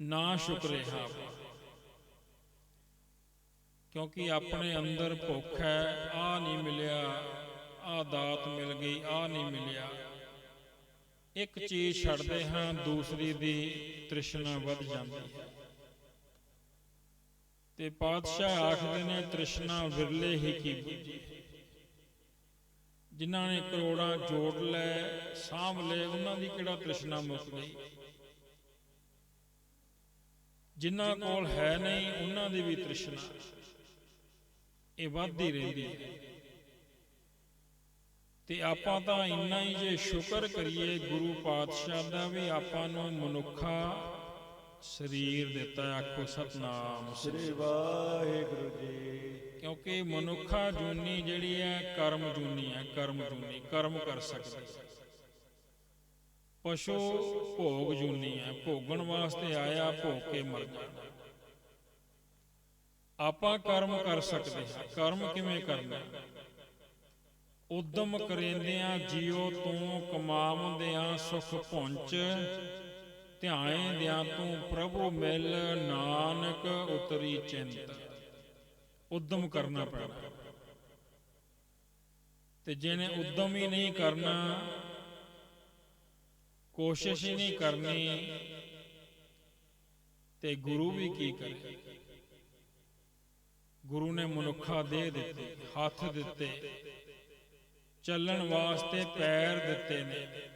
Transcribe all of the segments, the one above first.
ਨਾ ਸ਼ੁਕਰੇ ਹਾਂ ਕਿਉਂਕਿ ਆਪਣੇ ਅੰਦਰ ਭੁੱਖ ਹੈ ਆ ਨਹੀਂ ਮਿਲਿਆ ਆ ਦਾਤ ਮਿਲ ਗਈ ਆ ਨਹੀਂ ਮਿਲਿਆ। ਇੱਕ ਚੀਜ਼ ਛੱਡਦੇ ਹਾਂ, ਦੂਸਰੀ ਦੀ ਤ੍ਰਿਸ਼ਨਾ ਵੱਧ ਜਾਂਦੀ ਹੈ। ਤੇ ਪਾਤਸ਼ਾਹ ਆਖਦੇ ਨੇ, ਤ੍ਰਿਸ਼ਨਾ ਵਿਰਲੇ ਹੀ ਕੀ ਬੁੱਝੀ? ਜਿਨ੍ਹਾਂ ਨੇ ਕਰੋੜਾਂ ਜੋੜ ਲੈ ਸਾਂਭ ਲਏ, ਉਹਨਾਂ ਦੀ ਕਿਹੜਾ ਤ੍ਰਿਸ਼ਨਾ ਮੁੱਕ ਗਈ? ਜਿਨ੍ਹਾਂ ਕੋਲ ਹੈ ਨਹੀਂ ਉਹਨਾਂ ਦੀ ਵੀ ਤ੍ਰਿਸ਼ਨਾ। ਇਹ ਵੱਧਦੀ ਰਹਿੰਦੀ ਹੈ। ਤੇ ਆਪਾਂ ਤਾਂ ਇੰਨਾ ਹੀ ਜੇ ਸ਼ੁਕਰ ਕਰੀਏ ਗੁਰੂ ਪਾਤਸ਼ਾਹ ਦਾ ਵੀ ਆਪਾਂ ਨੂੰ ਮਨੁੱਖਾ ਸਰੀਰ ਦਿੱਤਾ ਹੈ। ਆਖੋ ਸਤਨਾਮ। ਸ੍ਰੀ ਸ੍ਰੀ ਵਾਹਿਗੁਰੂ ਜੀ। ਕਿਉਂਕਿ ਮਨੁੱਖਾ ਜੂਨੀ ਜਿਹੜੀ ਹੈ ਕਰਮ ਜੂਨੀ ਹੈ ਕਰਮ ਜੂਨੀ ਕਰਮ ਕਰ ਸਕਦੀ ਹੈ। ਪਸ਼ੂ ਭੋਗ ਜੂਨੀ ਹੈ ਭੋਗਣ ਵਾਸਤੇ ਆਇਆ ਭੋਗ ਕੇ ਮਰ ਜਾਣਾ ਆਪਾਂ ਕਰਮ ਕਰ ਸਕਦੇ ਹਾਂ, ਕਰਮ ਕਿਵੇਂ ਕਰਨਾ? ਹੈ? ਉਦਮ ਕਰੇਂਦਿਆਂ ਜਿਉ ਤੂੰ, ਕਮਾਵੰਦਿਆਂ ਸੁਖ ਪੁੰਚ ਧਿਆਏਂਦਿਆਂ ਤੂੰ ਪ੍ਰਭੂ ਮਿਲ, ਨਾਨਕ ਉਤਰੀ ਚਿੰਤ। ਉਦਮ ਕਰਨਾ ਪੈਣਾ। ਤੇ ਜਿਹਨੇ ਉਦਮ ਹੀ ਨਹੀਂ ਕਰਨਾ ਕੋਸ਼ਿਸ਼ ਹੀ ਨਹੀਂ ਕਰਨੀ। ਤੇ ਗੁਰੂ ਵੀ ਕੀ ਕਰੇ? ਗੁਰੂ ਨੇ ਮਨੁੱਖਾ ਦੇ ਦਿੱਤੇ, ਹੱਥ ਦਿੱਤੇ, ਚੱਲਣ ਵਾਸਤੇ ਪੈਰ ਦਿੱਤੇ ਨੇ।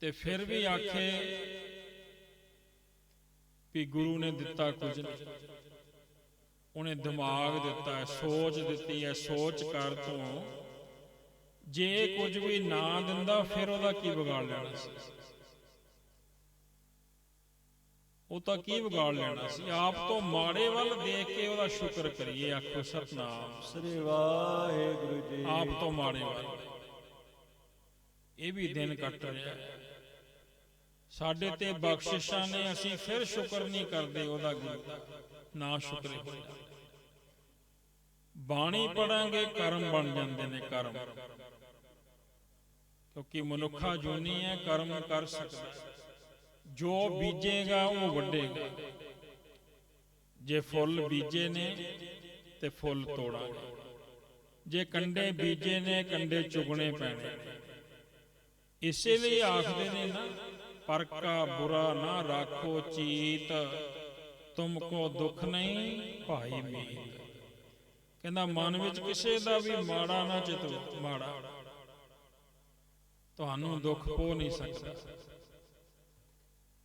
ਤੇ ਫਿਰ ਵੀ ਆਖੇ ਵੀ ਗੁਰੂ ਨੇ ਦਿੱਤਾ ਕੁਝ ਨਹੀਂ। ਉਹਨੇ ਦਿਮਾਗ ਦਿੱਤਾ, ਸੋਚ ਦਿੱਤੀ ਹੈ, ਸੋਚ ਕਰ ਤੂੰ। ਜੇ ਕੁਝ ਵੀ ਨਾ ਦਿੰਦਾ ਫਿਰ ਉਹਦਾ ਕੀ ਵਿਗਾੜ ਲੈਣਾ ਸੀ? ਉਹ ਤਾਂ ਕੀ ਵਿਗਾੜ ਲੈਣਾ ਸੀ? ਆਪ ਤੋਂ ਮਾੜੇ ਵੱਲ ਦੇਖ ਕੇ ਉਹਦਾ ਸ਼ੁਕਰ ਕਰੀਏ ਆਖੋ ਸਤਨਾਮ। ਸ੍ਰੀ ਵਾਹਿਗੁਰੂ ਜੀ ਆਪ ਤੋਂ ਮਾੜੇ ਵੱਲ। ਇਹ ਵੀ ਦਿਨ ਕੱਟ ਰਿਹਾ। ਸਾਡੇ ਤੇ ਬਖਸ਼ਿਸ਼ਾਂ ਨੇ ਅਸੀਂ ਫਿਰ ਸ਼ੁਕਰ ਨਹੀਂ ਕਰਦੇ ਉਹਦਾ ਨਾ ਸ਼ੁਕਰੇ ਬਾਣੀ ਪੜਾਂਗੇ ਕਰਮ ਬਣ ਜਾਂਦੇ ਨੇ ਕਰਮ। ਕਿਉਂਕਿ ਮਨੁੱਖਾ ਜੂਨੀ ਹੈ ਕਰਮ ਕਰ ਸਕਦਾ। ਜੋ ਬੀਜੇਗਾ ਉਹ ਵੱਡੇਗਾ ਜੇ ਫੁੱਲ ਬੀਜੇ ਨੇ ਤੇ ਫੁੱਲ ਤੋੜਾਂਗੇ। ਜੇ ਕੰਡੇ ਬੀਜੇ ਨੇ ਕੰਡੇ ਚੁਗਣੇ ਪੈਣੇ। ਇਸੇ ਲਈ ਆਖਦੇ ਨੇ ਨਾ ਪਰ ਕਾ ਬੁਰਾ ਨਾ ਰਾਖੋ ਚੀਤ। ਤੁਮ ਕੋ ਦੁੱਖ ਨਹੀਂ ਭਾਈ ਮੀਤ। ਕਹਿੰਦਾ ਮਨ ਵਿੱਚ ਕਿਸੇ ਦਾ ਵੀ ਮਾੜਾ ਨਾ ਚਿਤੋ ਮਾੜਾ। ਤੁਹਾਨੂੰ ਦੁੱਖ ਪੋ ਨਹੀਂ ਸਕਦਾ।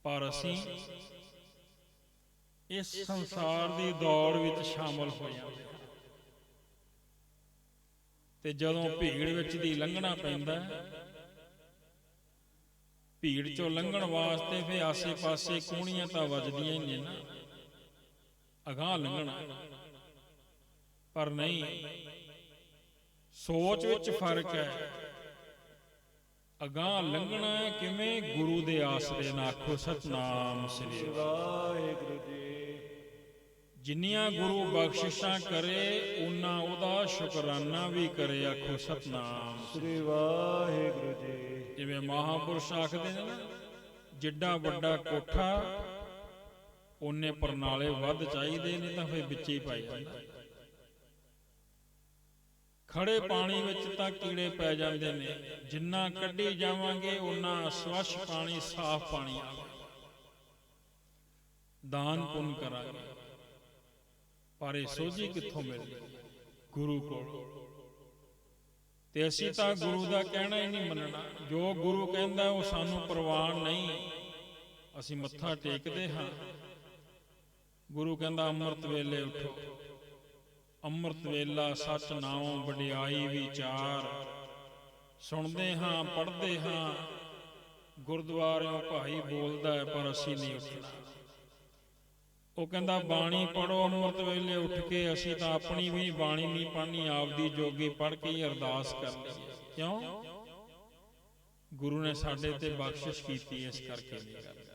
ਪਰ ਅਸੀਂ ਇਸ ਸੰਸਾਰ ਦੀ ਦੌੜ ਵਿੱਚ ਸ਼ਾਮਲ ਹੋ ਜਾਂਦੇ ਤੇ ਜਦੋਂ ਭੀੜ ਵਿੱਚ ਦੀ ਲੰਘਣਾ ਪੈਂਦਾ ਹੈ ਭੀੜ ਚੋਂ ਲੰਘਣ ਵਾਸਤੇ ਫੇ ਆਸੇ-ਪਾਸੇ ਕੂਣੀਆਂ ਤਾਂ ਵੱਜਦੀਆਂ ਹੀ ਨੇ ਨਾ। ਅਗਾਹ ਲੰਘਣਾ। ਪਰ ਨਹੀਂ ਸੋਚ ਵਿੱਚ ਫ਼ਰਕ ਹੈ। ਅਗਾਹ ਲੰਘਣਾ ਕਿਵੇਂ? ਗੁਰੂ ਦੇ ਆਸਰੇ ਨਾਲ ਆਖੋ ਸਤਨਾਮ ਸ੍ਰੀ ਵਾਹਿਗੁਰੂ ਜੀ। ਜਿੰਨੀਆਂ ਗੁਰੂ ਬਖਸ਼ਿਸ਼ਾਂ ਕਰੇ ਉਨਾ ਉਹਦਾ ਸ਼ੁਕਰਾਨਾ ਵੀ ਕਰੇ ਆਖੋ ਸਤਨਾਮ ਸ੍ਰੀ ਵਾਹਿਗੁਰੂ ਜੀ। ਜਿਵੇਂ ਮਹਾਪੁਰਸ਼ ਆਖਦੇ ਨੇ ਨਾ ਜਿੱਡਾ ਵੱਡਾ ਕੋਠਾ ਉਹਨੇ ਪਰਨਾਲੇ ਵੱਧ ਚਾਹੀਦੇ ਨੇ ਤਾਂ ਫਿਰ ਵਿੱਚ ਹੀ ਪਾਈ ਜਾਂਦਾ। ਖੜੇ ਪਾਣੀ ਵਿੱਚ ਤਾਂ ਕੀੜੇ ਪੈ ਜਾਂਦੇ ਨੇ। ਜਿੰਨਾ ਕੱਢੀ ਜਾਵਾਂਗੇ ਉਨਾ ਸਵੱਛ ਪਾਣੀ, ਸਾਫ਼ ਪਾਣੀ ਆਵੇ ਦਾਨ ਪੁੰਨ ਕਰਾਂਗੇ। ਪਰ ਇਹ ਸੋਝੀ ਕਿੱਥੋਂ ਮਿਲਦੀ? ਗੁਰੂ ਕੋਲ। ਤੇ ਅਸੀਂ ਤਾਂ ਗੁਰੂ ਦਾ ਕਹਿਣਾ ਹੀ ਨਹੀਂ ਮੰਨਣਾ। ਜੋ ਗੁਰੂ ਕਹਿੰਦਾ, ਉਹ ਸਾਨੂੰ ਪ੍ਰਵਾਨ ਨਹੀਂ। ਅਸੀਂ ਮੱਥਾ ਟੇਕਦੇ ਹਾਂ। ਗੁਰੂ ਕਹਿੰਦਾ, ਅੰਮ੍ਰਿਤ ਵੇਲੇ ਉਠੋ। ਅੰਮ੍ਰਿਤ ਵੇਲਾ ਸਚ ਨਾਉ ਵਡਿਆਈ ਵਿਚਾਰ। ਸੁਣਦੇ ਹਾਂ, ਪੜ੍ਹਦੇ ਹਾਂ, ਗੁਰਦੁਆਰਿਓਂ ਭਾਈ ਬੋਲਦਾ ਹੈ, ਪਰ ਅਸੀਂ ਨਹੀਂ ਉੱਠਣਾ। ਉਹ ਕਹਿੰਦਾ, ਬਾਣੀ ਪੜੋ ਅੰਮ੍ਰਿਤ ਵੇਲੇ ਉੱਠ ਕੇ ਅਸੀਂ ਤਾਂ ਆਪਣੀ ਵੀ ਬਾਣੀ ਨਹੀਂ ਪੜ੍ਹਨੀ, ਆਪਦੀ ਜੋਗੀ ਪੜ੍ਹ ਕੇ ਹੀ ਅਰਦਾਸ ਕਰ ਕਿਉਂ? ਗੁਰੂ ਨੇ ਸਾਡੇ ਤੇ ਬਖਸ਼ਿਸ਼ ਕੀਤੀ, ਇਸ ਕਰਕੇ ਨਹੀਂ ਕਰਦਾ।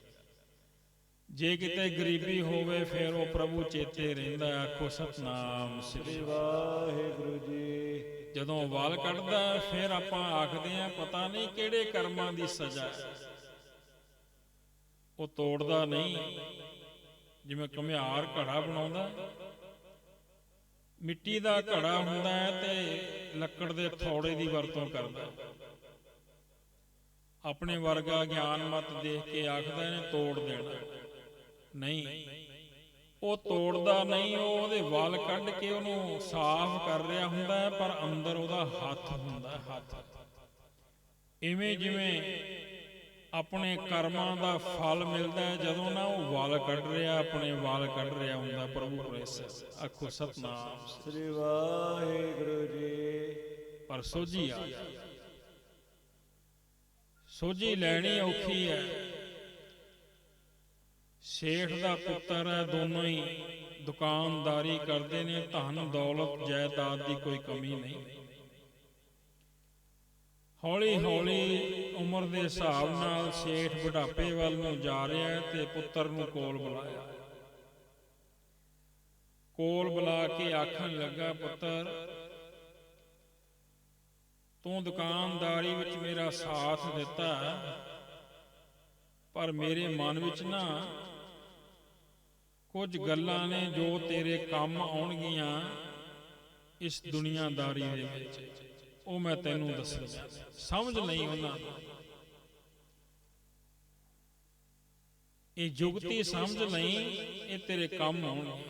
ਜੇ ਕਿਤੇ ਗਰੀਬੀ ਹੋਵੇ ਫਿਰ ਉਹ ਪ੍ਰਭੂ ਚੇਤੇ ਰਹਿੰਦਾ ਆਖੋ ਸਤਨਾਮ ਸ੍ਰੀ ਵਾਹਿਗੁਰੂ ਜੀ। ਜਦੋਂ ਵਾਲ ਕੱਢਦਾ ਫਿਰ ਆਪਾਂ ਆਖਦੇ ਆ ਪਤਾ ਨਹੀਂ ਕਿਹੜੇ ਕਰਮਾਂ ਦੀ ਸਜ਼ਾ ਉਹ ਤੋੜਦਾ ਨਹੀਂ। ਜਿਵੇਂ ਘੁਮਿਆਰ ਘੜਾ ਬਣਾਉਂਦਾ। ਮਿੱਟੀ ਦਾ ਘੜਾ ਹੁੰਦਾ ਹੈ ਤੇ ਲੱਕੜ ਦੇ ਥੋੜੇ ਦੀ ਵਰਤੋਂ ਕਰਦਾ। ਆਪਣੇ ਵਰਗਾ ਗਿਆਨ ਮਤ ਦੇਖ ਕੇ ਆਖਦਾ ਇਹਨੇ ਤੋੜ ਦੇਣਾ। ਨਹੀਂ। ਉਹ ਤੋੜਦਾ ਨਹੀਂ ਉਹ ਉਹਦੇ ਵਾਲ ਕੱਢ ਕੇ ਉਹਨੂੰ ਸਾਫ਼ ਕਰ ਰਿਹਾ ਹੁੰਦਾ ਹੈ ਪਰ ਅੰਦਰ ਉਹਦਾ ਹੱਥ ਹੁੰਦਾ ਹੈ, ਹੱਥ ਇਵੇਂ ਜਿਵੇਂ ਆਪਣੇ ਕਰਮਾਂ ਦਾ ਫਲ ਮਿਲਦਾ ਹੈ ਜਦੋਂ ਨਾ ਉਹ ਵਾਲ ਕੱਢ ਰਿਹਾ ਆਪਣੇ ਵਾਲ ਕੱਢ ਰਿਹਾ ਹੁੰਦਾ ਪ੍ਰਭੂ ਪ੍ਰੇਸ ਆਖੋ ਸਤਨਾਮ। ਸ੍ਰੀ ਵਾਹਿਗੁਰੂ ਜੀ। ਪਰ ਸੋਝੀ ਆ। ਸੋਝੀ ਲੈਣੀ ਔਖੀ ਹੈ। ਸ਼ੇਖ ਦਾ ਪੁੱਤਰ ਹੈ, ਦੋਨੋਂ ਹੀ ਦੁਕਾਨਦਾਰੀ ਕਰਦੇ ਨੇ, ਧਨ, ਦੌਲਤ, ਜਾਇਦਾਦ ਦੀ ਕੋਈ ਕਮੀ ਨਹੀਂ। ਹੌਲੀ ਹੌਲੀ ਉਮਰ ਦੇ ਹਿਸਾਬ ਨਾਲ ਸ਼ੇਖ ਬੁਢਾਪੇ ਵੱਲ ਨੂੰ ਜਾ ਰਿਹਾ ਹੈ ਤੇ ਪੁੱਤਰ ਨੂੰ ਕੋਲ ਬੁਲਾਇਆ। ਕੋਲ ਬੁਲਾ ਕੇ ਆਖਣ ਲੱਗਾ, ਪੁੱਤਰ, ਤੂੰ ਦੁਕਾਨਦਾਰੀ ਵਿੱਚ ਮੇਰਾ ਸਾਥ ਦਿੱਤਾ, ਪਰ ਮੇਰੇ ਮਨ ਵਿੱਚ ਨਾ ਕੁਝ ਗੱਲਾਂ ਨੇ ਜੋ ਤੇਰੇ ਕੰਮ ਆਉਣਗੀਆਂ ਇਸ ਦੁਨੀਆਦਾਰੀ ਦੇ ਵਿੱਚ। ਉਹ ਮੈਂ ਤੈਨੂੰ ਦੱਸਣਾ ਸਮਝ ਨਹੀਂ ਉਹਨਾਂ ਇਹ ਜੁਗਤੀ ਸਮਝ ਨਹੀਂ, ਇਹ ਤੇਰੇ ਕੰਮ ਆਉਣਗੇ।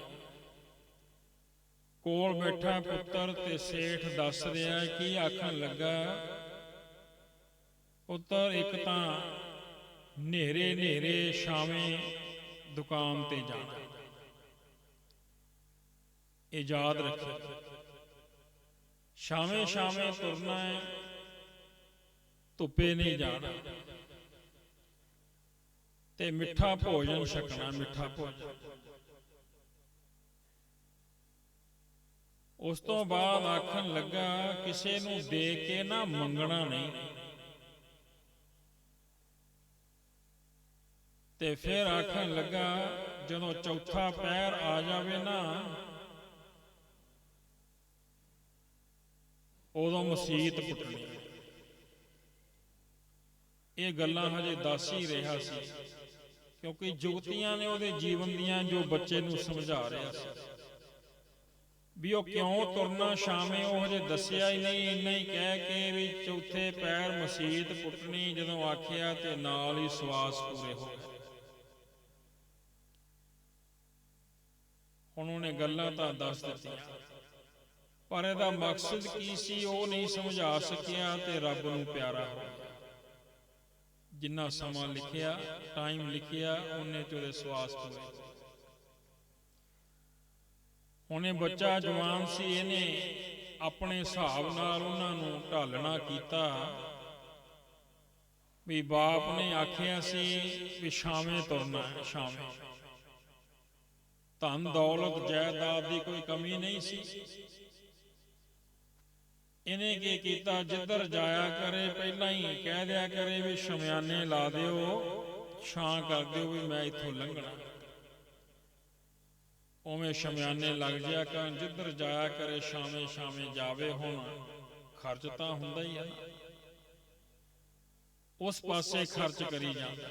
ਕੋਲ ਬੈਠਾ ਪੁੱਤਰ ਤੇ ਸੇਠ ਦੱਸ ਰਿਹਾ ਕੀ ਆਖਣ ਲੱਗਾ? ਪੁੱਤਰ, ਇੱਕ ਤਾਂ ਨੇਰੇ ਨੇਰੇ ਛਾਵੇਂ ਦੁਕਾਨ ਤੇ ਜਾਣਾ। ਇਹ ਯਾਦ ਰੱਖੀ। ਸ਼ਾਵੇਂ ਸ਼ਾਵੇਂ ਤੁਰਨਾ ਹੈ। ਧੁੱਪੇ ਨਹੀਂ ਜਾਣਾ। ਤੇ ਮਿੱਠਾ ਭੋਜਨ ਛਕਣਾ ਮਿੱਠਾ ਭੋਜਨ। ਉਸ ਤੋਂ ਬਾਅਦ ਆਖਣ ਲੱਗਾ ਕਿਸੇ ਨੂੰ ਦੇ ਕੇ ਨਾ ਮੰਗਣਾ ਨਹੀਂ। ਤੇ ਫਿਰ ਆਖਣ ਲੱਗਾ ਜਦੋਂ ਚੌਥਾ ਪੈਰ ਆ ਜਾਵੇ ਨਾ ਉਦੋਂ ਮਸੀਤ ਪੁੱਟਣੀ। ਇਹ ਗੱਲਾਂ ਹਜੇ ਦੱਸ ਹੀ ਰਿਹਾ ਸੀ, ਕਿਉਂਕਿ ਜੁਗਤੀਆਂ ਨੇ ਉਹਦੇ ਜੀਵਨ ਦੀਆਂ ਜੋ ਬੱਚੇ ਨੂੰ ਸਮਝਾ ਰਿਹਾ ਸੀ। ਵੀ ਉਹ ਕਿਉਂ ਤੁਰਨਾ ਸ਼ਾਮੇ ਉਹ ਹਜੇ ਦੱਸਿਆ ਹੀ ਨਹੀਂ, ਇੰਨਾ ਹੀ ਕਹਿ ਕੇ ਵੀ ਚੌਥੇ ਪੈਰ ਮਸੀਤ ਪੁੱਟਣੀ, ਜਦੋਂ ਆਖਿਆ ਤੇ ਨਾਲ ਹੀ ਸਵਾਸ ਪੂਰੇ ਹੋ ਗਏ। ਹੁਣ ਉਹਨੇ ਗੱਲਾਂ ਤਾਂ ਦੱਸ ਦਿੱਤੀਆਂ। ਪਰ ਇਹਦਾ ਮਕਸਦ ਕੀ ਸੀ ਉਹ ਨਹੀਂ ਸਮਝਾ ਸਕਿਆ ਤੇ ਰੱਬ ਨੂੰ ਪਿਆਰਾ ਹੋ ਗਿਆ ਜਿੰਨਾ ਸਮਾਂ ਲਿਖਿਆ ਟਾਈਮ ਲਿਖਿਆ, ਉਹਨੇ ਚ ਉਹਦੇ ਸਵਾਸ ਪੂਰੇ ਹੁਣ ਬੱਚਾ ਜਵਾਨ ਸੀ, ਇਹਨੇ ਆਪਣੇ ਹਿਸਾਬ ਨਾਲ ਉਹਨਾਂ ਨੂੰ ਢਾਲਣਾ ਕੀਤਾ। ਵੀ ਬਾਪ ਨੇ ਆਖਿਆ ਸੀ ਵੀ ਸ਼ਾਮੇ ਤੁਰਨਾ ਹੈ ਸ਼ਾਮੇ ਧਨ ਦੌਲਤ, ਜਾਇਦਾਦ ਦੀ ਕੋਈ ਕਮੀ ਨਹੀਂ ਸੀ। ਇਹਨੇ ਕੀ ਕੀਤਾ? ਜਿੱਧਰ ਜਾਇਆ ਕਰੇ, ਪਹਿਲਾਂ ਹੀ ਕਹਿ ਦਿਆ ਕਰੇ ਵੀ ਸ਼ਮਿਆਨੇ ਲਾ ਦਿਓ, ਛਾਂ ਕਰ ਦਿਓ ਵੀ ਮੈਂ ਇੱਥੋਂ ਲੰਘਣਾ। ਉਵੇਂ ਸ਼ਮਿਆਨੇ ਲੱਗ ਜਿਆ ਕਰਨ, ਜਿੱਧਰ ਜਾਇਆ ਕਰੇ ਸ਼ਾਮੇ ਸ਼ਾਮੇ ਜਾਵੇ ਹੁਣ, ਖਰਚ ਤਾਂ ਹੁੰਦਾ ਹੀ ਆ ਉਸ ਪਾਸੇ ਖਰਚ ਕਰੀ ਜਾਂਦਾ।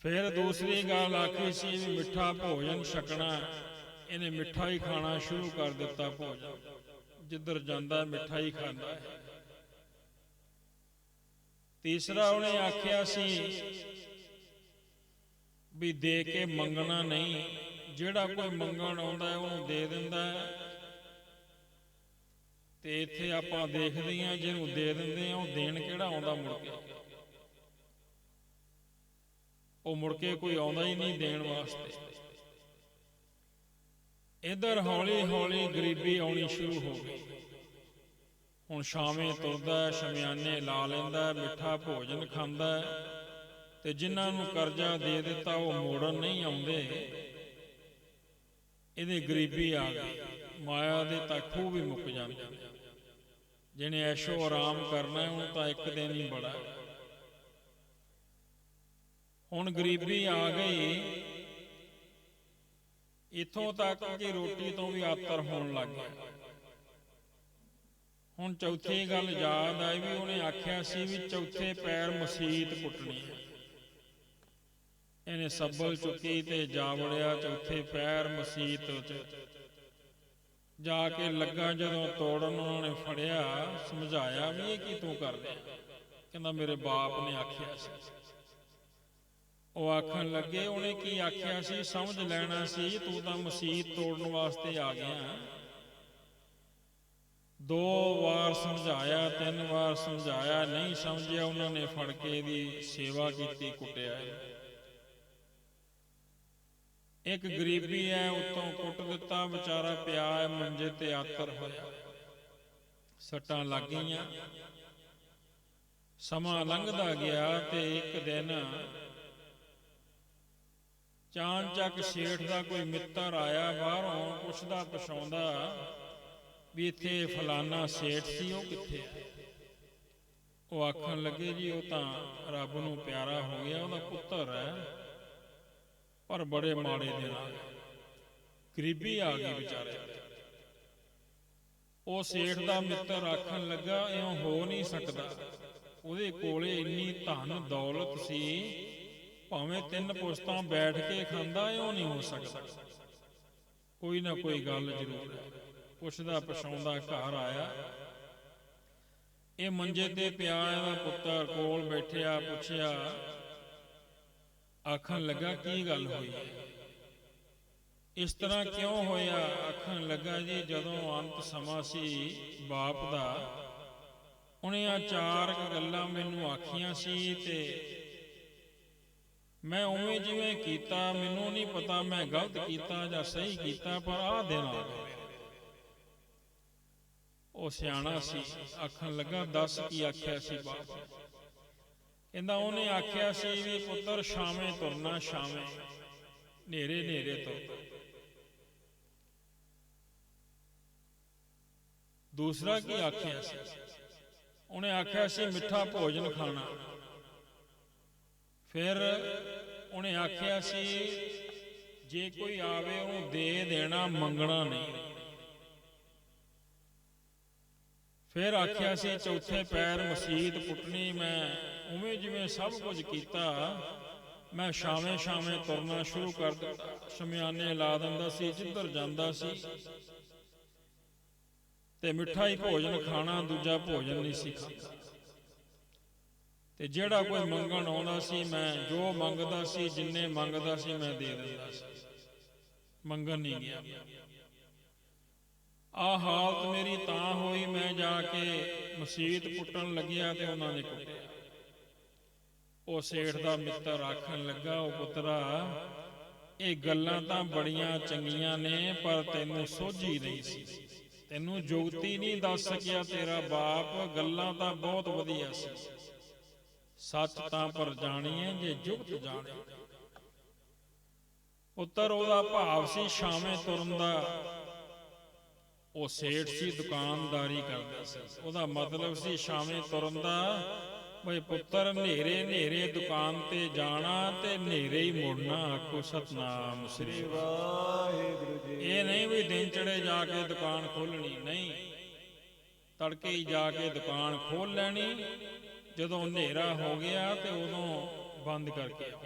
ਫਿਰ ਦੂਸਰੀ ਗੱਲ ਆਖੀ ਸੀ ਮਿੱਠਾ ਭੋਜਨ ਛਕਣਾ। ਇਹਨੇ ਮਿੱਠਾ ਹੀ ਖਾਣਾ ਸ਼ੁਰੂ ਕਰ ਦਿੱਤਾ ਭੋਜਨ। ਜਿੱਧਰ ਜਾਂਦਾ ਮਿੱਠਾ ਹੀ ਖਾਂਦਾ ਹੈ। ਤੀਸਰਾ ਉਹਨੇ ਆਖਿਆ ਸੀ ਵੀ ਦੇ ਕੇ ਮੰਗਣਾ ਨਹੀਂ। ਜਿਹੜਾ ਕੋਈ ਮੰਗਣ ਆਉਂਦਾ ਉਹਨੂੰ ਦੇ ਦਿੰਦਾ ਤੇ ਇੱਥੇ ਆਪਾਂ ਦੇਖਦੇ ਹਾਂ ਜਿਹਨੂੰ ਦੇ ਦਿੰਦੇ ਆ ਉਹ ਦੇਣ ਕਿਹੜਾ ਆਉਂਦਾ ਮੁੜ ਕੇ? ਉਹ ਮੁੜ ਕੇ ਕੋਈ ਆਉਂਦਾ ਹੀ ਨਹੀਂ ਦੇਣ ਵਾਸਤੇ। ਇਧਰ ਹੌਲੀ ਹੌਲੀ ਗਰੀਬੀ ਆਉਣੀ ਸ਼ੁਰੂ ਹੋ ਗਈ। ਹੁਣ ਸ਼ਾਮੇ ਤੁਰਦਾ ਸ਼ਮਿਆਨੇ ਲਾ ਲੈਂਦਾ ਮਿੱਠਾ ਭੋਜਨ ਖਾਂਦਾ। ਤੇ ਜਿਨ੍ਹਾਂ ਨੂੰ ਕਰਜ਼ਾ ਦੇ ਦਿੱਤਾ ਉਹ ਮੋੜਨ ਨਹੀਂ ਆਉਂਦੇ। ਇਹਦੇ ਗਰੀਬੀ ਆ ਗਈ। ਮਾਇਆ ਦੇ ਤਾਂ ਖੂਹ ਵੀ ਮੁੱਕ ਜਾਂਦੇ। ਜਿਹਨੇ ਐਸ਼ੋ ਆਰਾਮ ਕਰਨਾ ਉਹਨੂੰ ਤਾਂ ਇੱਕ ਦਿਨ ਹੀ ਬੜਾ। ਹੁਣ ਗਰੀਬੀ ਆ ਗਈ। ਇਥੋਂ ਤੱਕ ਕਿ ਰੋਟੀ ਤੋਂ ਵੀ ਆਤਰ ਹੋਣ ਲੱਗ ਗਿਆ ਹੁਣ ਚੌਥੀ ਗੱਲ ਯਾਦ ਆਈ ਵੀ ਉਹਨੇ ਆਖਿਆ ਸੀ ਵੀ ਚੌਥੇ ਪੈਰ ਮਸੀਤ ਕੁੱਟਣੀ ਹੈ। ਇਹਨੇ ਸੱਬਲ ਚੁੱਕੀ ਤੇ ਜਾ ਵੜਿਆ ਚੌਥੇ ਪੈਰ ਮਸੀਤ ਚ ਜਾ ਕੇ ਲੱਗਾ ਜਦੋਂ ਤੋੜਨ ਉਹਨਾਂ ਨੇ ਫੜਿਆ, ਸਮਝਾਇਆ ਵੀ ਇਹ ਕੀ ਤੂੰ ਕਰਦਾ ਕਹਿੰਦਾ ਮੇਰੇ ਬਾਪ ਨੇ ਆਖਿਆ ਸੀ। ਉਹ ਆਖਣ ਲੱਗੇ, ਉਹਨੇ ਕੀ ਆਖਿਆ ਸੀ? ਸਮਝ ਲੈਣਾ ਸੀ, ਤੂੰ ਤਾਂ ਮਸੀਤ ਤੋੜਨ ਵਾਸਤੇ ਆ ਗਿਆ ਦੋ ਵਾਰ ਸਮਝਾਇਆ, ਤਿੰਨ ਵਾਰ ਸਮਝਾਇਆ, ਨਹੀਂ ਸਮਝਿਆ, ਉਹਨਾਂ ਨੇ ਫੜ ਕੇ ਇਹਦੀ ਸੇਵਾ ਕੀਤੀ, ਕੁੱਟਿਆ ਇੱਕ ਗਰੀਬੀ ਐ, ਉਤੋਂ ਕੁੱਟ ਦਿੱਤਾ, ਵਿਚਾਰਾ ਪਿਆ ਹੈ, ਮੰਜੇ ਤੇ ਆਤਰ ਹੋਇਆ। ਸੱਟਾਂ ਲੱਗ ਗਈਆਂ। ਸਮਾਂ ਲੰਘਦਾ ਗਿਆ ਤੇ ਇੱਕ ਦਿਨ ਚਾਂਚੱਕ ਸ਼ੇਠ ਦਾ ਕੋਈ ਮਿੱਤਰ ਆਇਆ, ਬਾਹਰੋਂ ਪੁੱਛਦਾ ਪਛਾਉਂਦਾ ਵੀ ਇੱਥੇ ਫਲਾਨਾ ਸੇਠ ਸੀ, ਉਹ ਕਿੱਥੇ ਹੈ ਉਹ ਆਖਣ ਲੱਗੇ, ਜੀ, ਉਹ ਤਾਂ ਰੱਬ ਨੂੰ ਪਿਆਰਾ ਹੋ ਗਿਆ, ਉਹਦਾ ਪੁੱਤਰ ਹੈ, ਪਰ ਬੜੇ ਮਾੜੇ ਦਿਨ ਆ ਗਰੀਬੀ ਆ ਗਈ ਵਿਚਾਰੇ ਉਹ ਸੇਠ ਦਾ ਮਿੱਤਰ ਆਖਣ ਲੱਗਾ, ਇਉਂ ਹੋ ਨਹੀਂ ਸਕਦਾ। ਉਹਦੇ ਕੋਲੇ ਇੰਨੀ ਧਨ ਦੌਲਤ ਸੀ ਭਾਵੇਂ ਤਿੰਨ ਪੁਸਤਾਂ ਬੈਠ ਕੇ ਖਾਂਦਾ ਇਉਂ ਨਹੀਂ ਹੋ ਸਕਦਾ। ਕੋਈ ਨਾ ਕੋਈ ਗੱਲ ਜ਼ਰੂਰ। ਹੈ ਪੁੱਛਦਾ ਪਛਾਉਂਦਾ ਘਰ ਆਇਆ। ਇਹ ਮੰਜੇ ਤੇ ਪਿਆ ਇਹਦਾ ਪੁੱਤਰ ਕੋਲ ਬੈਠਿਆ ਪੁੱਛਿਆ। ਆਖਣ ਲੱਗਾ ਕੀ ਗੱਲ ਹੋਈ? ਇਸ ਤਰ੍ਹਾਂ ਕਿਉਂ ਹੋਇਆ? ਆਖਣ ਲੱਗਾ ਜੀ ਜਦੋਂ ਅੰਤ ਸਮਾਂ ਸੀ ਬਾਪ ਦਾ ਉਹਨੇ ਆ ਚਾਰ ਗੱਲਾਂ ਮੈਨੂੰ ਆਖੀਆਂ ਸੀ ਤੇ ਮੈਂ ਉਵੇਂ ਜਿਵੇਂ ਕੀਤਾ, ਮੈਨੂੰ ਨਹੀਂ ਪਤਾ ਮੈਂ ਗਲਤ ਕੀਤਾ ਜਾਂ ਸਹੀ ਕੀਤਾ, ਪਰ ਆਹ ਦਿਨ ਆ। ਗਿਆ ਉਹ ਸਿਆਣਾ ਸੀ, ਆਖਣ ਲੱਗਾ, ਦੱਸ ਕੀ ਆਖਿਆ ਸੀ ਬਾਪ। ਕਹਿੰਦਾ ਉਹਨੇ ਆਖਿਆ ਸੀ ਵੀ ਪੁੱਤਰ ਸ਼ਾਮੇ ਤੁਰਨਾ ਸ਼ਾਮੇ ਨੇਰੇ ਨੇਰੇ ਤੁਰ ਦੂਸਰਾ ਕੀ ਆਖਿਆ ਸੀ? ਉਹਨੇ ਆਖਿਆ ਸੀ, ਮਿੱਠਾ ਭੋਜਨ ਖਾਣਾ। ਫਿਰ ਉਹਨੇ ਆਖਿਆ ਸੀ, ਜੇ ਕੋਈ ਆਵੇ ਉਹਨੂੰ ਦੇ ਦੇਣਾ, ਮੰਗਣਾ ਨਹੀਂ। ਫਿਰ ਆਖਿਆ ਸੀ, ਚੌਥੇ ਪੈਰ ਮਸੀਤ ਪੁੱਟਣੀ, ਮੈਂ ਉਵੇਂ ਜਿਵੇਂ ਸਭ ਕੁਝ ਕੀਤਾ, ਮੈਂ ਸ਼ਾਵੇਂ ਸ਼ਾਵੇਂ ਤੁਰਨਾ ਸ਼ੁਰੂ ਕਰ ਦਿੱਤਾ। ਸ਼ਮਿਆਨੇ ਲਾ ਦਿੰਦਾ ਸੀ, ਜਿੱਧਰ ਜਾਂਦਾ ਸੀ। ਤੇ ਮਿੱਠਾ ਹੀ ਭੋਜਨ ਖਾਣਾ, ਦੂਜਾ ਭੋਜਨ ਨਹੀਂ ਸੀ ਖਾਂਦਾ। ਤੇ ਜਿਹੜਾ ਕੋਈ ਮੰਗਣ ਆਉਂਦਾ ਸੀ ਮੈਂ, ਜੋ ਮੰਗਦਾ ਸੀ, ਜਿੰਨੇ ਮੰਗਦਾ ਸੀ ਮੈਂ ਦੇ ਦਿੰਦਾ ਸੀ। ਮੰਗਣ ਨਹੀਂ ਗਿਆ। ਆ ਹਾਲਤ ਮੇਰੀ ਤਾਂ ਹੋਈ ਮੈਂ ਜਾ ਕੇ ਮਸਜਿਦ ਪੁੱਟਣ ਲੱਗਿਆ ਤੇ ਉਹਨਾਂ ਨੇ ਕੁੱਟਿਆ। ਉਹ ਸੇਠ ਦਾ ਮਿੱਤਰ ਆਖਣ ਲੱਗਾ, ਉਹ ਪੁੱਤਰਾ, ਇਹ ਗੱਲਾਂ ਤਾਂ ਬੜੀਆਂ ਚੰਗੀਆਂ ਨੇ, ਪਰ ਤੈਨੂੰ ਸੋਝੀ ਨਹੀਂ ਸੀ। ਤੈਨੂੰ ਜੁਗਤੀ ਨਹੀਂ ਦੱਸ ਸਕਿਆ ਤੇਰਾ ਬਾਪ, ਗੱਲਾਂ ਤਾਂ ਬਹੁਤ ਵਧੀਆ ਸੀ। ਸੱਚ ਤਾਂ ਪਰ ਜਾਣੀਏ ਜੇ ਜੁਗਤ ਜਾਣੇ ਪੁੱਤਰ ਉਹਦਾ ਭਾਵ ਸੀ ਸ਼ਾਮੇ ਤੁਰਨ ਦਾ। ਉਹ ਸੇਠ ਸੀ ਦੁਕਾਨਦਾਰੀ ਕਰਦਾ ਸੀ। ਉਹਦਾ ਮਤਲਬ ਸੀ ਸ਼ਾਮੇ ਤੁਰਨ ਦਾ। ਬਈ ਪੁੱਤਰ ਹਨੇਰੇ ਹਨੇਰੇ ਦੁਕਾਨ ਤੇ ਜਾਣਾ ਤੇ ਹਨੇਰੇ ਹੀ ਮੁੜਨਾ ਆਖੋ ਸਤਨਾਮ ਸ੍ਰੀ ਵਾਹਿਗੁਰੂ ਜੀ। ਇਹ ਨਹੀਂ ਵੀ ਦਿਨ ਚੜੇ ਜਾ ਕੇ ਦੁਕਾਨ ਖੋਲਣੀ ਨਹੀਂ। ਤੜਕੇ ਹੀ ਜਾ ਕੇ ਦੁਕਾਨ ਖੋਲ ਲੈਣੀ। ਜਦੋਂ ਹਨੇਰਾ ਹੋ ਗਿਆ ਤੇ ਉਦੋਂ ਬੰਦ ਕਰਕੇ ਆਓ।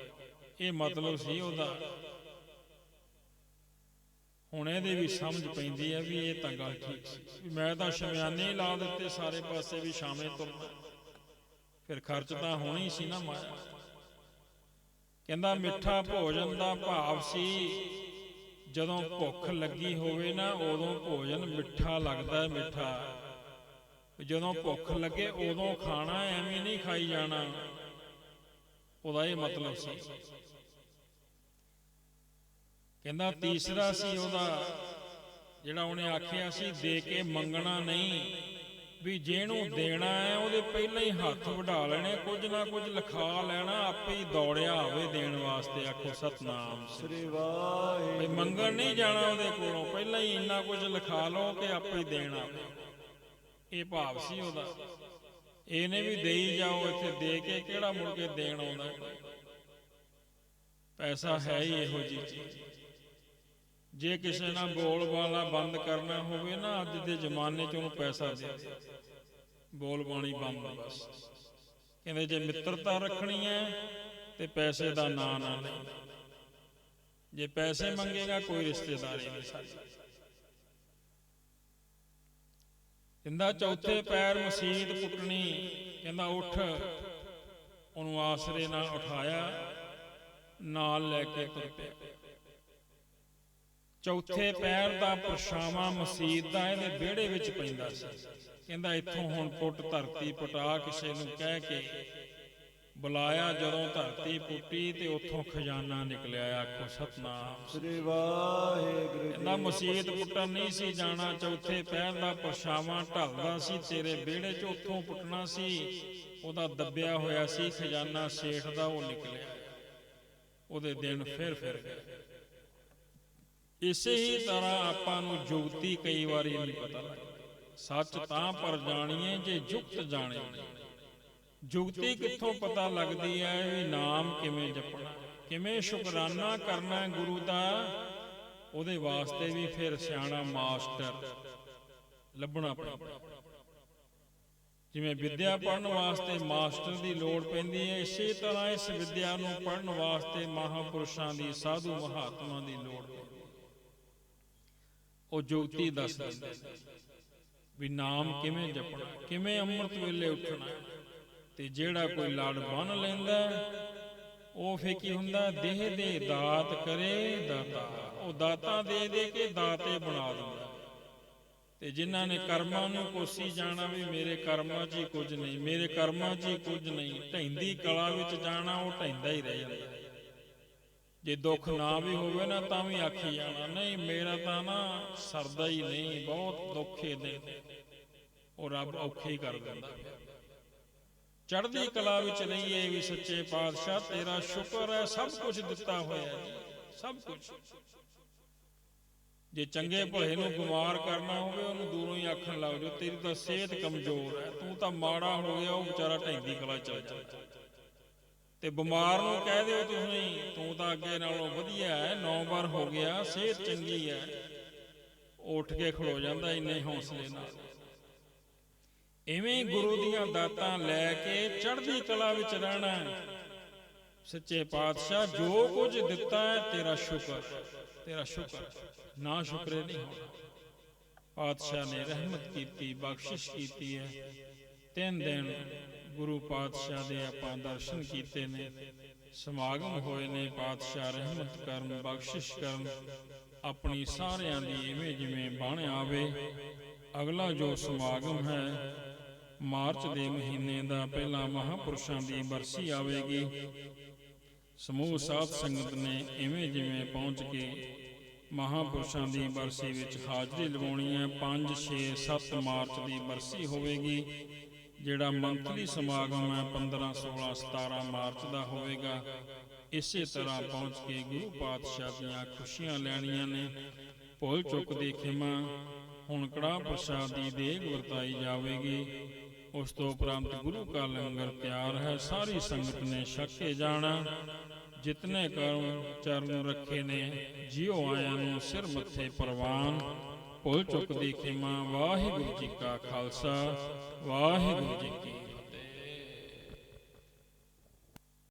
ਇਹ ਮਤਲਬ ਸੀ ਉਹਦਾ। ਹੁਣ ਇਹਦੇ ਵੀ ਸਮਝ ਪੈਂਦੀ ਹੈ ਵੀ ਇਹ ਤਾਂ ਗੱਲ ਠੀਕ ਸੀ। ਮੈਂ ਤਾਂ ਸ਼ਮਿਆਨੇ ਲਾ ਦਿੱਤੇ, ਸਾਰੇ ਪਾਸੇ ਵੀ ਸ਼ਾਮੇ ਤੁਰਨਾ ਫਿਰ ਖਰਚ ਤਾਂ ਹੋਣਾ ਹੀ ਸੀ ਨਾ ਮਾਇਆ। ਕਹਿੰਦਾ ਮਿੱਠਾ ਭੋਜਨ ਦਾ ਭਾਵ ਸੀ, ਜਦੋਂ ਭੁੱਖ ਲੱਗੀ ਹੋਵੇ ਨਾ ਉਦੋਂ ਭੋਜਨ ਮਿੱਠਾ ਲੱਗਦਾ ਮਿੱਠਾ। ਜਦੋਂ ਭੁੱਖ ਲੱਗੇ ਉਦੋਂ ਖਾਣਾ ਐਵੇਂ ਨਹੀਂ ਖਾਈ ਜਾਣਾ। ਉਹਦਾ ਇਹ ਮਤਲਬ ਸੀ। ਕਹਿੰਦਾ ਤੀਸਰਾ ਸੀ ਉਹਦਾ ਜਿਹੜਾ ਉਹਨੇ ਆਖਿਆ ਸੀ ਦੇ ਕੇ ਮੰਗਣਾ ਨਹੀਂ ਵੀ ਜਿਹਨੂੰ ਦੇਣਾ ਹੈ ਉਹਦੇ ਪਹਿਲਾਂ ਹੀ ਹੱਥ ਵਢਾ ਲੈਣੇ ਕੁਝ ਨਾ ਕੁਝ ਲਿਖਾ ਲੈਣਾ ਆਪੇ ਹੀ ਦੌੜਿਆ ਹੋਵੇ ਦੇਣ ਵਾਸਤੇ ਆਖੋ ਸਤਨਾਮ ਸ੍ਰੀ ਵਾਹਿਗੁਰੂ। ਮੰਗਣ ਨਹੀਂ ਜਾਣਾ ਉਹਦੇ ਕੋਲੋਂ ਪਹਿਲਾਂ ਹੀ ਇੰਨਾ ਕੁਝ ਲਿਖਾ ਲਓ ਕਿ ਆਪੇ ਹੀ ਦੇਣ ਆਵੇ। ਇਹ ਭਾਵ ਸੀ ਉਹਦਾ। ਇਹਨੇ ਵੀ ਦੇਈ ਜਾਓ ਇੱਥੇ, ਦੇ ਕੇ ਕਿਹੜਾ ਮੁੜ ਕੇ ਦੇਣ ਆਉਂਦਾ? ਪੈਸਾ ਹੈ ਹੀ ਇਹੋ ਜੀ ਚੀਜ਼। ਜੇ ਕਿਸੇ ਨਾਲ ਬੋਲ ਬਾਲਾ ਬੰਦ ਕਰਨਾ ਹੋਵੇ ਨਾ, ਅੱਜ ਦੇ ਜ਼ਮਾਨੇ 'ਚ ਉਹਨੂੰ ਪੈਸਾ ਦੇ। ਦਿਓ। ਬੋਲ ਬਾਣੀ ਬੰਦ ਬਸ। ਕਹਿੰਦੇ ਜੇ ਮਿੱਤਰਤਾ ਰੱਖਣੀ ਹੈ, ਤੇ ਪੈਸੇ ਦਾ ਨਾਂ ਨਾ ਲਈ ਜੇ ਪੈਸੇ ਮੰਗੇਗਾ, ਕੋਈ ਰਿਸ਼ਤੇਦਾਰੀ ਨਹੀਂ ਸਾਡੀ। ਕਹਿੰਦਾ ਚੌਥੇ ਪੈਰ ਮਸੀਤ ਪੁੱਟਣੀ। ਕਹਿੰਦਾ ਉੱਠ। ਉਹਨੂੰ ਆਸਰੇ ਨਾਲ ਉਠਾਇਆ। ਨਾਲ ਲੈ ਕੇ ਤੁਰ ਪਿਆ। ਚੌਥੇ ਪੈਰ ਦਾ ਪਰਛਾਵਾਂ ਮਸੀਤ ਦਾ, ਇਹਦੇ ਵਿਹੜੇ ਵਿੱਚ ਪੈਂਦਾ ਸੀ। ਕਹਿੰਦਾ ਇੱਥੋਂ ਹੁਣ ਪੁੱਟ ਧਰਤੀ ਪਟਾ, ਕਿਸੇ ਨੂੰ ਕਹਿ ਕੇ ਬੁਲਾਇਆ ਜਦੋਂ ਧਰਤੀ ਪੁੱਟੀ ਤੇ ਉੱਥੋਂ ਖਜ਼ਾਨਾ ਨਿਕਲਿਆ ਆਖੋ ਸਤਨਾਮ। ਸ੍ਰੀ ਵਾਹਿਗੁਰੂ ਕਹਿੰਦਾ ਮਸੀਤ ਪੁੱਟਣ ਨਹੀਂ ਸੀ ਜਾਣਾ ਚੌਥੇ ਪੈਰ ਦਾ ਪਰਛਾਵਾਂ ਢਲਦਾ ਸੀ ਤੇਰੇ ਵਿਹੜੇ 'ਚ ਉੱਥੋਂ ਪੁੱਟਣਾ ਸੀ। ਉਹਦਾ ਦੱਬਿਆ ਹੋਇਆ ਸੀ ਖਜ਼ਾਨਾ ਸੇਠ ਦਾ ਉਹ ਨਿਕਲਿਆ। ਉਹਦੇ ਦਿਨ ਫਿਰ ਫਿਰ ਗਏ। ਇਸੇ ਹੀ ਤਰ੍ਹਾਂ ਆਪਾਂ ਨੂੰ ਜੁਗਤੀ ਕਈ ਵਾਰੀ ਨਹੀਂ ਪਤਾ ਲੱਗਦਾ। ਸੱਚ ਤਾਂ ਪਰ ਜਾਣੀਏ ਜੇ ਜੁਗਤ ਜਾਣੇ। ਜੁਗਤੀ ਕਿੱਥੋਂ ਪਤਾ ਲੱਗਦੀ ਹੈ ਵੀ ਨਾਮ ਕਿਵੇਂ ਜਪਣਾ ਕਿਵੇਂ ਸ਼ੁਕਰਾਨਾ ਕਰਨਾ ਗੁਰੂ ਦਾ। ਉਹਦੇ ਵਾਸਤੇ ਵੀ ਫਿਰ ਸਿਆਣਾ ਮਾਸਟਰ ਲੱਭਣਾ ਪੈਂਦਾ। ਜਿਵੇਂ ਵਿਦਿਆ ਪੜਨ ਵਾਸਤੇ ਮਾਸਟਰ ਦੀ ਲੋੜ ਪੈਂਦੀ ਹੈ ਇਸੇ ਤਰ੍ਹਾਂ ਇਸ ਵਿਦਿਆ ਨੂੰ ਪੜਨ ਵਾਸਤੇ ਮਹਾਪੁਰਸ਼ਾਂ ਦੀ ਸਾਧੂ ਮਹਾਤਮਾ ਦੀ ਲੋੜ ਪੈਂਦੀ ਹੈ। ਉਹ ਜੋਤੀ ਦੱਸ ਦਿੰਦੇ ਵੀ ਨਾਮ ਕਿਵੇਂ ਜਪਣਾ ਕਿਵੇਂ ਅੰਮ੍ਰਿਤ ਵੇਲੇ ਉੱਠਣਾ ਤੇ ਜਿਹੜਾ ਕੋਈ ਲੜ ਬੰਨ ਲੈਂਦਾ, ਉਹ ਫੇ ਕੀ ਹੁੰਦਾ? ਦੇਹ ਦੇ ਦਾਤ ਕਰੇ ਦਾਤਾ। ਉਹ ਦਾਤਾ ਦੇ ਦੇ ਕੇ ਦਾਤੇ ਬਣਾ ਦਿੰਦਾ। ਤੇ ਜਿਨ੍ਹਾਂ ਨੇ ਕਰਮਾਂ ਨੂੰ ਕੋਸੀ ਜਾਣਾ ਵੀ ਮੇਰੇ ਕਰਮਾਂ 'ਚ ਹੀ ਕੁਝ ਨਹੀਂ, ਮੇਰੇ ਕਰਮਾਂ 'ਚ ਹੀ ਕੁਝ ਨਹੀਂ ਢੈਂਦੀ ਕਲਾ ਵਿੱਚ ਜਾਣਾ, ਉਹ ਢੈਂਦਾ ਹੀ ਰਹਿ ਜਾਂਦਾ। ਜੇ ਦੁੱਖ ਨਾ ਵੀ ਹੋਵੇ ਨਾ, ਤਾਂ ਵੀ ਆਖੀ ਜਾਣਾ, ਨਹੀਂ ਮੇਰਾ ਤਾਂ ਨਾ ਸਰਦਾ ਹੀ ਨਹੀਂ, ਬਹੁਤ ਦੁੱਖੇ ਨੇ ਉਹ ਰੱਬ ਔਖੇ ਹੀ ਕਰ ਦਿੰਦਾ। ਚੜ੍ਹਦੀ ਕਲਾ ਵਿੱਚ ਰਹੀਏ ਵੀ ਸੱਚੇ ਪਾਤਸ਼ਾਹ ਤੇਰਾ ਸ਼ੁਕਰ ਹੈ ਸਭ ਕੁਝ ਦਿੱਤਾ ਹੋਇਆ ਹੈ। ਜੀ ਸਭ ਕੁਝ ਜੇ ਚੰਗੇ ਭਲੇ ਨੂੰ ਬਿਮਾਰ ਕਰਨਾ ਹੋਵੇ ਉਹਨੂੰ ਦੂਰੋਂ ਹੀ ਆਖਣ ਲੱਗ ਜਾਓ ਤੇਰੀ ਤਾਂ ਸਿਹਤ ਕਮਜ਼ੋਰ ਹੈ ਤੂੰ ਤਾਂ ਮਾੜਾ ਹੋ ਗਿਆ ਉਹ ਵਿਚਾਰਾ ਢੈਂਦੀ ਕਲਾ ਚੱਲ ਜਾਂਦਾ ਤੇ ਬਿਮਾਰ ਨੂੰ ਕਹਿ ਦਿਓ ਤੁਸੀਂ ਤੂੰ ਤਾਂ ਅੱਗੇ ਨਾਲੋਂ ਵਧੀਆ ਹੈ ਨੌ ਵਾਰ ਹੋ ਗਿਆ ਸਿਹਤ ਚੰਗੀ ਹੈ। ਉੱਠ ਕੇ ਖੜੋ ਜਾਂਦਾ ਇੰਨੇ ਹੌਸਲੇ ਨਾਲ। ਇਵੇਂ ਹੀ ਗੁਰੂ ਦੀਆਂ ਦਾਤਾਂ ਲੈ ਕੇ ਚੜ੍ਹਦੀ ਕਲਾ ਵਿੱਚ ਰਹਿਣਾ ਹੈ। ਸੱਚੇ ਪਾਤਸ਼ਾਹ ਜੋ ਕੁਝ ਦਿੱਤਾ ਹੈ, ਤੇਰਾ ਸ਼ੁਕਰ। ਤੇਰਾ ਸ਼ੁਕਰ। ਨਾ ਸ਼ੁਕਰੇ ਨਹੀਂ ਹੋਣਾ। ਪਾਤਸ਼ਾਹ ਨੇ ਰਹਿਮਤ ਕੀਤੀ, ਬਖਸ਼ਿਸ਼ ਕੀਤੀ ਹੈ। ਤਿੰਨ ਦਿਨ ਗੁਰੂ ਪਾਤਸ਼ਾਹ ਦੇ ਆਪਾਂ ਦਰਸ਼ਨ ਕੀਤੇ ਨੇ। ਸਮਾਗਮ ਹੋਏ ਨੇ, ਪਾਤਸ਼ਾਹ ਰਹਿਮਤ ਕਰਨ, ਬਖਸ਼ਿਸ਼ ਕਰਨ। ਆਪਣੀ ਸਾਰਿਆਂ ਦੀ ਇਵੇਂ ਜਿਵੇਂ ਬਣ ਆਵੇ। ਅਗਲਾ ਜੋ ਸਮਾਗਮ ਹੈ ਮਾਰਚ ਦੇ ਮਹੀਨੇ ਦਾ ਪਹਿਲਾ ਮਹਾਪੁਰਸ਼ਾਂ ਦੀ ਬਰਸੀ ਆਵੇਗੀ। ਸਮੂਹ ਸਾਧ ਸੰਗਤ ਨੇ ਇਵੇਂ ਜਿਵੇਂ ਪਹੁੰਚ ਕੇ ਮਹਾਪੁਰਸ਼ਾਂ ਦੀ ਬਰਸੀ ਵਿੱਚ ਹਾਜ਼ਰੀ ਲਵਾਉਣੀ ਹੈ 5 6 7 ਮਾਰਚ ਦੀ ਬਰਸੀ ਹੋਵੇਗੀ, ਜਿਹੜਾ ਮੰਥਲੀ ਸਮਾਗਮ ਹੈ 15 16 17 ਮਾਰਚ ਦਾ ਹੋਵੇਗਾ। ਇਸੇ ਤਰ੍ਹਾਂ ਪਹੁੰਚ ਕੇ ਗੁਰੂ ਪਾਤਸ਼ਾਹ ਦੀਆਂ ਖੁਸ਼ੀਆਂ ਲੈਣੀਆਂ ਨੇ। ਭੁੱਲ ਚੁੱਕ ਦੀ ਖਿਮਾ ਹੁਣ ਕੜਾ ਪ੍ਰਸਾਦ ਦੀ ਦੇਗ ਵਰਤਾਈ ਜਾਵੇਗੀ। ਉਸ ਤੋਂ ਉਪਰੰਤ ਗੁਰੂ ਕਾ ਲੰਗਰ ਤਿਆਰ ਹੈ, ਸਾਰੀ ਸੰਗਤ ਨੇ ਛਕੇ ਜਾਣਾ। ਜਿਤਨੇ ਕਰਮ ਚਰਨ ਰੱਖੇ ਨੇ, ਜਿਉ ਆਇਆਂ ਨੂੰ ਸਿਰ ਮੱਥੇ ਪ੍ਰਵਾਨ। ਭੁੱਲ ਚੁੱਕ ਦੀ ਖਿਮਾ, ਵਾਹਿਗੁਰੂ ਜੀ ਕਾ ਖਾਲਸਾ, ਵਾਹਿਗੁਰੂ ਜੀ ਕੀ